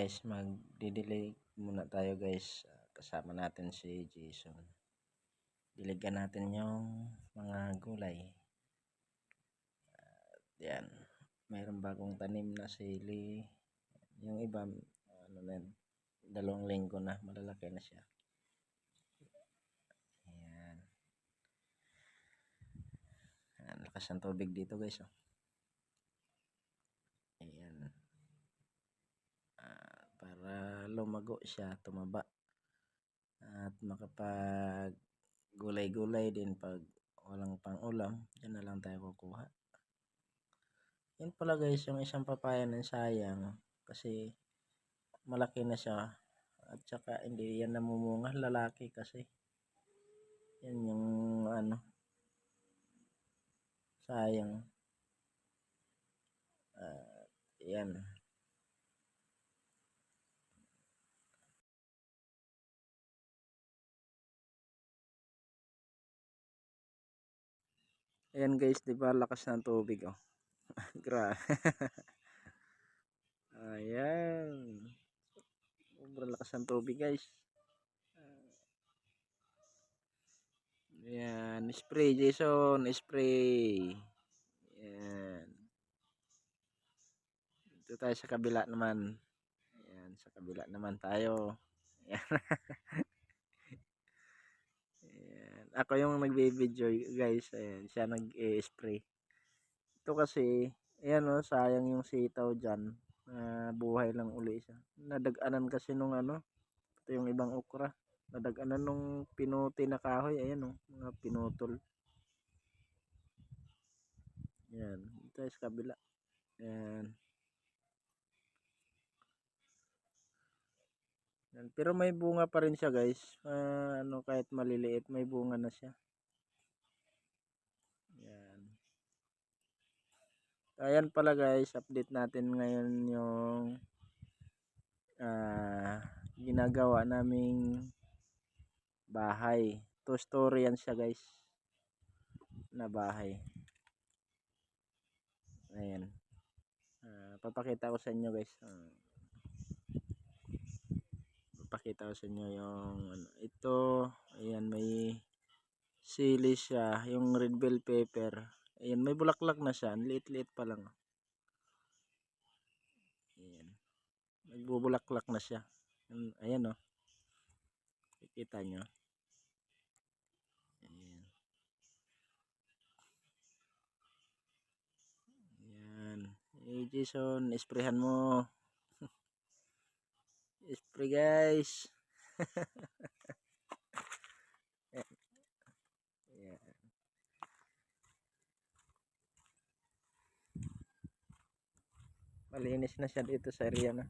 Guys, magdidilig muna tayo guys. Kasama natin si Jason. Diligan natin yung mga gulay. Yan, mayroon bagong tanim na sili. Yung iba, ano na yun, dalawang linggo na, malalaki na siya. Ayan. Ayan, lakas ng tubig dito guys. Oh. Ayan. Ah, para lumago siya, tumaba. At makapag gulay-gulay din pag walang pang ulam, dyan na lang tayo kukuha. Yan pala guys, yung isang papaya ng sayang. Kasi malaki na siya. At saka hindi yan namumunga lalaki kasi. Yan yung ano sayang. Ah, yan. Ayan guys, 'di ba? Lakas ng tubig oh. Gra. Ayan. Sobrang lakas ng tubig guys. Ayan, spray Jason, spray. Ayan. Dito tayo sa kabila naman. Ayan, sa kabila naman tayo. Ayan. Ako yung nagbe-video guys. Ayan, siya nag-spray. Ito kasi, ayan o, sayang yung sitaw dyan. na buhay lang uli siya. Nadaganan kasi nung ano, ito yung ibang okra. Nadaganan nung pinuti na kahoy. Ayan o, mga pinutol. Ayan, ito sa kabila. Yan. Pero may bunga pa rin siya guys. Ah, ano kahit maliliit may bunga na siya. Yan. Ayan pala guys, update natin ngayon yung ah, ginagawa naming bahay. Two story yan siya guys. Na bahay. Ayan. Ah, papakita ko sa inyo guys. Papakita ko sa inyo yung ano, ito ayan may sili siya yung red bell pepper ayan may bulaklak na siya liit liit pa lang. Ayan nagbubulaklak na siya. Ayan, o kikita nyo. Ayan. Ayan. Hey Jason isprehan mo. Spray guys malinis na siya dito sa area na.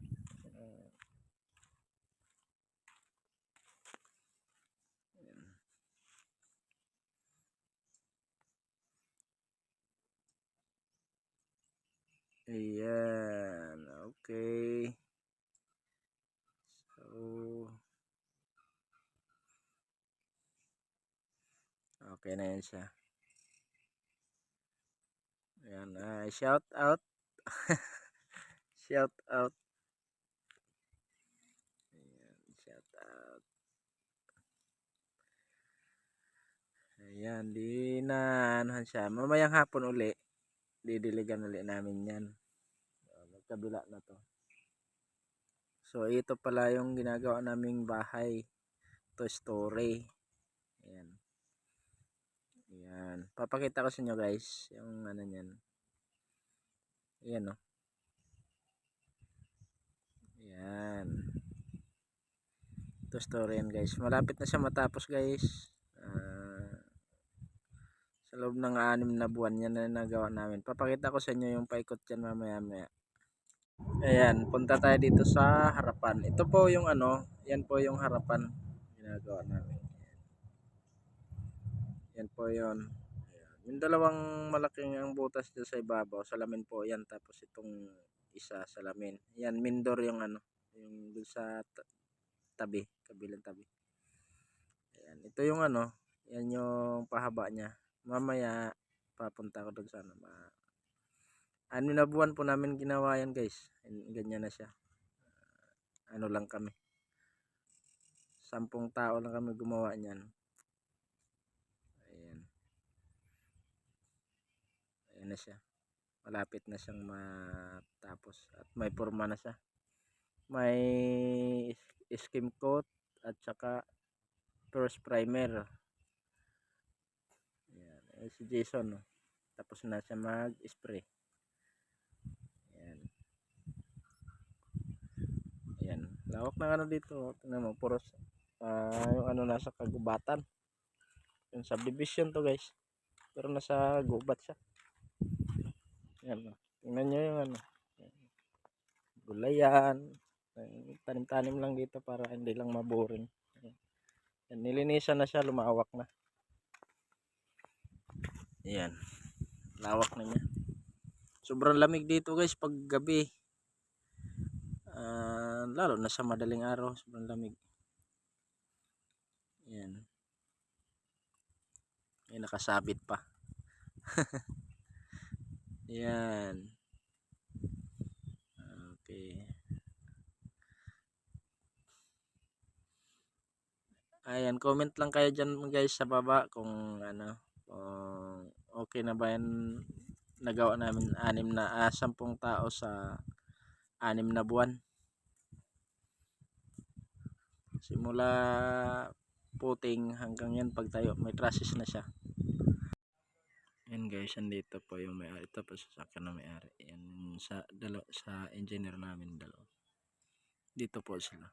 Ayan. Okay. So, okay na yan siya. Ayan, ah, shout out. shout out. Ayan, shout out. Ayan, di na anuhan siya. Mamayang hapon uli, didiligan uli namin yan. So, magkabila na to. So, ito pala yung ginagawa naming bahay. To story. Ayan. Ayan. Papakita ko sa inyo guys. Yung ano niyan. Ayan o. Ayan. To story yan guys. Malapit na siya matapos guys. Ah, sa loob ng anim na buwan yan na nagawa namin. Papakita ko sa inyo yung paikot dyan mamaya maya. Ayan, punta tayo dito sa harapan. Ito po yung ano, yan po yung harapan ginagawa namin. Yan po yun. Ayan. Yung dalawang malaking ang butas dyan sa ibabaw, salamin po yan. Tapos itong isa salamin. Yan, mindor yung ano, yung dun sa ta- tabi, kabilang tabi. Ayan, ito yung ano, yan yung pahaba niya. Mamaya, papunta ko doon sa ano. Ma ano na buwan po namin ginawa yan guys. Ganyan na siya. Ah, ano lang kami. Sampung tao lang kami gumawa niyan. Ayan. Ayan na siya. Malapit na siyang matapos. At may forma na siya. May skim coat at saka first primer. Ayan. Ayan si Jason. Oh. Tapos na siya mag-spray. Ayan. Ayan. Lawak na ano dito. Tingnan mo. Puros ah, yung ano nasa kagubatan. Yung subdivision to guys. Pero nasa gubat siya. Ayan. oh. Tingnan nyo yung ano. Ayan. Gulayan. Ayan, Tanim-tanim lang dito para hindi lang maboring. Ayan, Nilinisan na siya. Lumawak na. Ayan. Lawak na niya. Sobrang lamig dito guys pag gabi. Ah, lalo na sa madaling araw, sobrang lamig. Ayan. Ayan, nakasabit pa. Ayan. Okay. Ayan, comment lang kayo dyan guys sa baba kung ano, kung okay na ba yan nagawa namin anim na ah, sampung tao sa anim na buwan. Simula puting hanggang yan pagtayo, may trusses na siya. Yan guys, andito po yung may-ari. Ito po sasakyan na may-ari. Yan sa, dalo, sa engineer namin dalawa. Dito po sila.